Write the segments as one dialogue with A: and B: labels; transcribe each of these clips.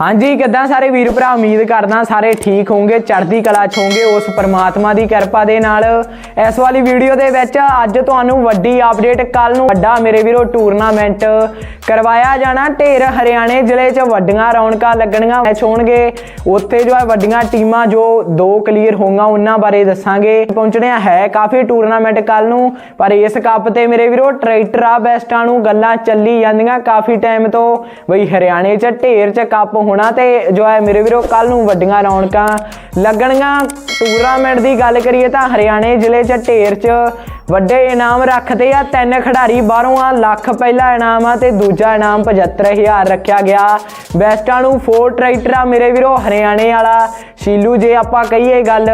A: ਹਾਂਜੀ, ਕਿੱਦਾਂ ਸਾਰੇ ਵੀਰ ਭਰਾ? ਉਮੀਦ ਕਰਦਾ ਸਾਰੇ ਠੀਕ ਹੋਵੋਗੇ ਚੜ੍ਹਦੀ ਕਲਾ ਚ ਹੋਵੋਗੇ ਉਸ ਪਰਮਾਤਮਾ ਦੀ ਕਿਰਪਾ ਦੇ ਨਾਲ। ਇਸ ਵਾਲੀ ਵੀਡੀਓ ਦੇ ਵਿੱਚ ਅੱਜ ਤੁਹਾਨੂੰ ਵੱਡੀ ਅਪਡੇਟ ਕੱਲ ਨੂੰ ਵੱਡਾ ਮੇਰੇ ਵੀਰੋ ਟੂਰਨਾਮੈਂਟ ਕਰਵਾਇਆ ਜਾਣਾ। ਢੇਰ ਹਰਿਆਣੇ ਜ਼ਿਲ੍ਹੇ 'ਚ ਵੱਡੀਆਂ ਰੌਣਕਾਂ ਲੱਗਣੀਆਂ ਮੈਚ ਹੋਣਗੇ। ਉੱਥੇ ਜੋ ਹੈ ਵੱਡੀਆਂ ਟੀਮਾਂ ਜੋ ਦੋ ਕਲੀਅਰ ਹੋਣਗੀਆਂ ਉਹਨਾਂ ਬਾਰੇ ਦੱਸਾਂਗੇ। ਪਹੁੰਚਣਿਆ ਹੈ ਕਾਫੀ ਟੂਰਨਾਮੈਂਟ ਕੱਲ ਨੂੰ, ਪਰ ਇਸ ਕੱਪ ਤੇ ਮੇਰੇ ਵੀਰੋ ਟਰੈਕਟਰ ਆ, ਬੈਸਟਾਂ ਨੂੰ ਗੱਲਾਂ ਚੱਲੀ ਜਾਂਦੀਆਂ ਕਾਫੀ ਟਾਈਮ ਤੋਂ। ਬਈ ਹਰਿਆਣੇ 'ਚ ਢੇਰ 'ਚ ਕੱਪ ਹੋਣਾ ਤੇ ਜੋ ਹੈ ਮੇਰੇ ਵੀਰੋ ਕੱਲ ਨੂੰ ਵੱਡੀਆਂ ਰੌਣਕਾਂ ਲੱਗਣਗੀਆਂ। ਟੂਰਨਾਮੈਂਟ ਦੀ ਗੱਲ ਕਰੀਏ ਤਾਂ ਹਰਿਆਣੇ ਜ਼ਿਲ੍ਹੇ 'ਚ ਢੇਰ 'ਚ ਵੱਡੇ ਇਨਾਮ ਰੱਖਦੇ ਆ, ਤਿੰਨ ਖਿਡਾਰੀ ਬਾਹਰੋਂ ਆ, ਲੱਖ ਪਹਿਲਾ ਇਨਾਮ ਆ ਤੇ ਦੂਜਾ ਇਨਾਮ 75000 ਰੱਖਿਆ ਗਿਆ। ਬੈਸਟਾਂ ਨੂੰ ਫੋਰ ਟਰੈਕਟਰ ਆ ਮੇਰੇ ਵੀਰੋ, ਹਰਿਆਣੇ ਵਾਲਾ। ਸ਼ੀਲੂ, ਜੇ ਆਪਾਂ ਕਹੀਏ ਗੱਲ,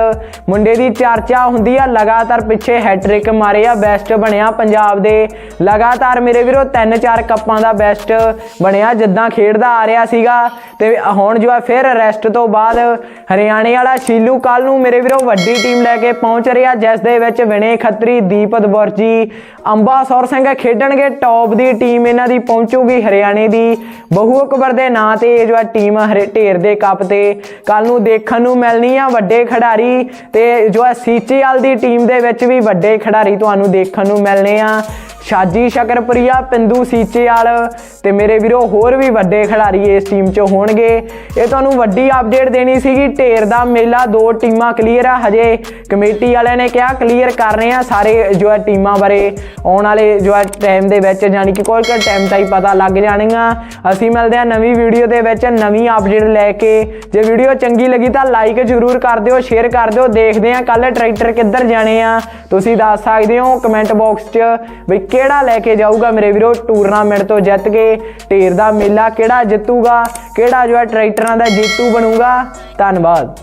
A: ਮੁੰਡੇ ਦੀ ਚਰਚਾ ਹੁੰਦੀ ਆ, ਲਗਾਤਾਰ ਪਿੱਛੇ ਹੈਟ੍ਰਿਕ ਮਾਰੇ ਆ ਬੈਸਟ ਬਣਿਆ ਪੰਜਾਬ ਦੇ। ਲਗਾਤਾਰ ਮੇਰੇ ਵੀਰੋ ਤਿੰਨ ਚਾਰ ਕੱਪਾਂ ਦਾ ਬੈਸਟ ਬਣਿਆ, ਜਿੱਦਾਂ ਖੇਡਦਾ ਆ ਰਿਹਾ ਸੀਗਾ। ਤੇ ਹੁਣ ਜੋ ਹੈ ਫਿਰ ਅਰੈਸਟ ਤੋਂ ਬਾਅਦ ਹਰਿਆਣੇ ਵਾਲਾ ਸ਼ੀਲੂ ਕੱਲ ਨੂੰ ਮੇਰੇ ਵੀਰੋ, ਵੱਡੀ ਟੀਮ ਲੈ ਕੇ ਪਹੁੰਚ ਰਿਹਾ, ਜਿਸ ਦੇ ਵਿੱਚ ਵਿਨੇ ਖੱਤਰੀ ਦੀਪਤ ਬੁਰਜੀ, ਅੰਬਾ ਸਿੰਘ ਖੇਡਣਗੇ ਟੌਪ ਦੀ ਟੀਮ ਇਹਨਾਂ ਦੀ, ਪਹੁੰਚੂਗੀ ਹਰਿਆਣੇ ਦੀ। ਬਹੁ ਅਕਬਰ ਦੇ ਨਾਂ ਤੇ ਇਹ ਜੋ ਹੈ ਟੀਮ ਹਰੇ ਢੇਰ ਦੇ ਕੱਪ ਤੇ। ਕੱਲ ਨੂੰ ਦੇਖਣ ਨੂੰ ਮਿਲਣੀ ਆ ਵੱਡੇ ਖਿਡਾਰੀ ਤੇ ਜੋ ਹੈ ਸੀਚੇਵਾਲ ਦੀ ਟੀਮ ਦੇ ਵਿੱਚ ਵੀ ਵੱਡੇ ਖਿਡਾਰੀ ਤੁਹਾਨੂੰ ਦੇਖਣ ਨੂੰ ਮਿਲਣੇ ਆ। ਸ਼ਾਜੀ ਸ਼ਕਰਪੁਰੀਆ ਪਿੰਦੂ ਸੀਚੇਵਾਲ ਤੇ ਮੇਰੇ ਵੀਰੋ ਹੋਰ ਵੀ ਵੱਡੇ ਖਿਡਾਰੀ ਇਸ ਟੀਮ 'ਚ ਹੋਣਗੇ। ਇਹ ਤੁਹਾਨੂੰ ਵੱਡੀ ਅਪਡੇਟ ਦੇਣੀ ਸੀਗੀ, ਢੇਰ ਦਾ ਮੇਲਾ, ਦੋ ਟੀਮਾਂ ਕਲੀਅਰ ਆ। ਹਜੇ ਕਮੇਟੀ ਵਾਲਿਆਂ ਨੇ ਕਿਹਾ ਕਲੀਅਰ ਕਰ ਰਹੇ ਆ ਸਾਰੇ ਜੋ ਹੈ ਟੀਮਾਂ ਬਾਰੇ। ਆਉਣ ਵਾਲੇ ਜੋ ਹੈ ਟਾਈਮ ਦੇ ਵਿੱਚ ਯਾਨੀ ਕਿ ਕੋਈ ਕੋਈ ਟਾਈਮ ਤਾਈ ਪਤਾ ਲੱਗ ਜਾਣੀਆਂ। ਅਸੀਂ ਮਿਲਦੇ ਆ ਨਵੀਂ ਵੀਡੀਓ ਦੇ ਵਿੱਚ ਨਵੀਂ ਅਪਡੇਟ ਲੈ ਕੇ। ਜੇ ਵੀਡੀਓ ਚੰਗੀ ਲੱਗੀ ਤਾਂ ਲਾਈਕ ਜ਼ਰੂਰ ਕਰ ਦਿਓ ਸ਼ੇਅਰ ਕਰ ਦਿਓ। ਦੇਖਦੇ ਆ ਕੱਲ ਟਰੈਕਟਰ ਕਿੱਧਰ ਜਾਣੇ ਆ। ਤੁਸੀਂ ਦੱਸ ਸਕਦੇ ਹੋ ਕਮੈਂਟ ਬਾਕਸ 'ਚ ਵੀ ਕਿਹੜਾ ਲੈ ਕੇ ਜਾਊਗਾ ਮੇਰੇ ਵੀਰੋ? ਟੂਰਨਾਮੈਂਟ ਤੋਂ ਜਿੱਤ ਕੇ ਢੇਰ ਦਾ ਮੇਲਾ ਕਿਹੜਾ ਜਿੱਤੂਗਾ? ਕਿਹੜਾ ਜੋ ਹੈ ਟਰੈਕਟਰਾਂ ਦਾ ਜੇਤੂ ਬਣੂਗਾ? ਧੰਨਵਾਦ।